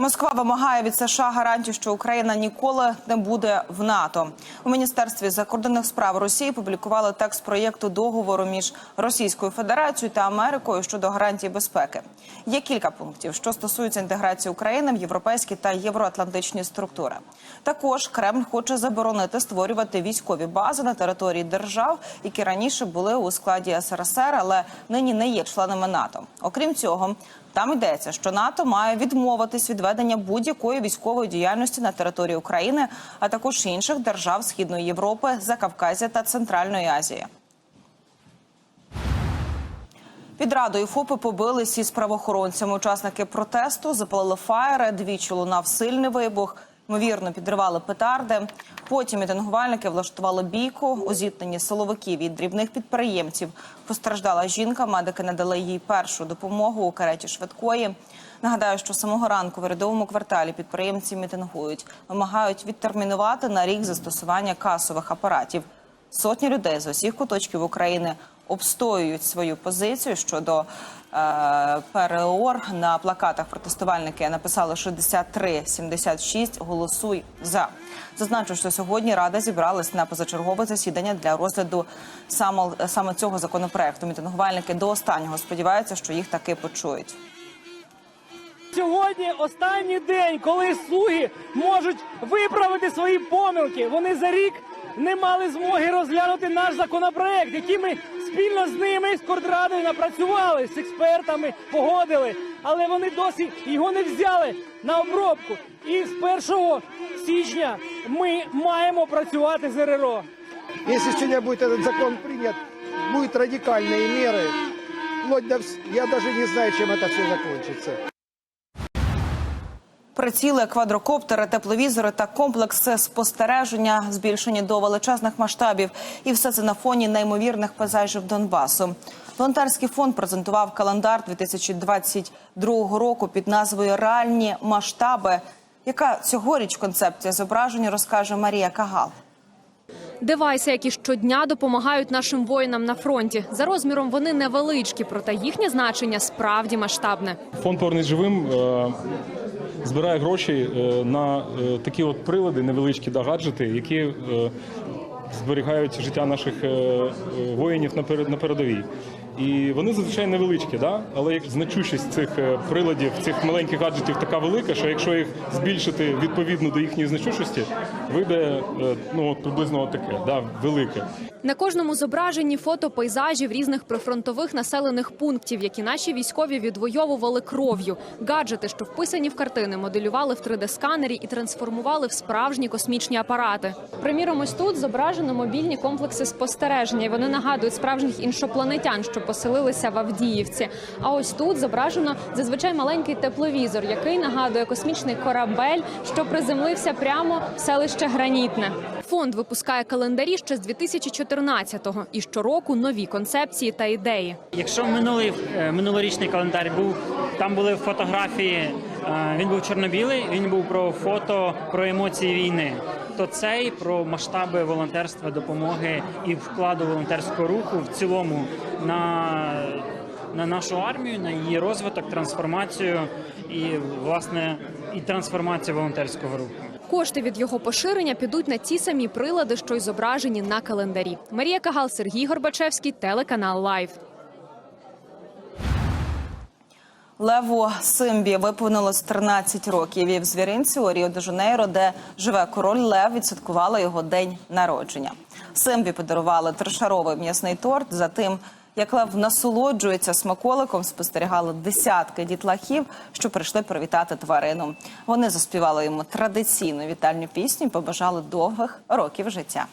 Москва вимагає від США гарантію, що Україна ніколи не буде в НАТО. У міністерстві закордонних справ Росії публікували текст проєкту договору між Російською Федерацією та Америкою щодо гарантії безпеки. Є кілька пунктів, що стосуються інтеграції України в європейські та євроатлантичні структури. Також Кремль хоче заборонити створювати військові бази на території держав, які раніше були у складі СРСР, але нині не є членами НАТО. Окрім цього. Там йдеться, що НАТО має відмовитись від ведення будь-якої військової діяльності на території України, а також інших держав Східної Європи, Закавказя та Центральної Азії. Під радою ФОПи побились із правоохоронцями. Учасники протесту запалили фаєри, двічі лунав сильний вибух. Ймовірно, підривали петарди. Потім мітингувальники влаштували бійку у зіткненні силовиків і дрібних підприємців. Постраждала жінка. Медики надали їй першу допомогу у кареті швидкої. Нагадаю, що самого ранку в рядовому кварталі підприємці мітингують, вимагають відтермінувати на рік застосування касових апаратів. Сотні людей з усіх куточків України обстоюють свою позицію щодо е, ПРОР. На плакатах протестувальники написали 63-76 «Голосуй за». Зазначу, що сьогодні Рада зібралась на позачергове засідання для розгляду саме, саме цього законопроекту. Мітингувальники до останнього сподіваються, що їх таки почують. Сьогодні останній день, коли слуги можуть виправити свої помилки. Вони за рік не мали змоги розглянути наш законопроект, який ми спільно з ними з Кордрадою напрацювали з експертами, погодили, але вони досі його не взяли на обробку. І з 1 січня ми маємо працювати з РРО. Если сегодня будет этот закон принят, будут радикальные меры. Вплоть до... вс- Я даже не знаю, чем это все закончится. Приціли, квадрокоптери, тепловізори та комплекси спостереження збільшені до величезних масштабів, і все це на фоні неймовірних пейзажів Донбасу. Волонтерський фонд презентував календар 2022 року під назвою Реальні масштаби. Яка цьогоріч концепція зображення розкаже Марія Кагал. Девайси, які щодня допомагають нашим воїнам на фронті. За розміром вони невеличкі, проте їхнє значення справді масштабне. Фонд «Повернись живим е, збирає гроші е, на е, такі от прилади, невеличкі да, гаджети, які зберігають життя наших воїнів на перед- на передовій. І вони зазвичай невеличкі, да? але значущість цих приладів, цих маленьких гаджетів така велика, що якщо їх збільшити відповідно до їхньої значущості, вийде ну, приблизно таке, да, велике. На кожному зображенні фото пейзажів різних прифронтових населених пунктів, які наші військові відвоювали кров'ю. Гаджети, що вписані в картини, моделювали в 3D-сканері і трансформували в справжні космічні апарати. Приміром, ось тут зображено мобільні комплекси спостереження. Вони нагадують справжніх іншопланетян, що поселилися в Авдіївці. А ось тут зображено зазвичай маленький тепловізор, який нагадує космічний корабель, що приземлився прямо в селище Гранітне. Фонд випускає календарі ще з 2014-го і щороку нові концепції та ідеї. Якщо минулий е, минулорічний календар був там були фотографії, е, він був чорно-білий, він був про фото, про емоції війни. То цей про масштаби волонтерства, допомоги і вкладу волонтерського руху в цілому на, на нашу армію, на її розвиток, трансформацію і власне і трансформацію волонтерського руху. Кошти від його поширення підуть на ті самі прилади, що й зображені на календарі. Марія Кагал, Сергій Горбачевський, телеканал Лайв. Леву Симбі виповнилось 13 років. І в звіринці у Ріо де Жанейро, де живе король Лев, відсвяткувала його день народження. Симбі подарували трошаровий м'ясний торт. За тим, як Лев насолоджується смаколиком, спостерігали десятки дітлахів, що прийшли привітати тварину. Вони заспівали йому традиційну вітальну пісню і побажали довгих років життя.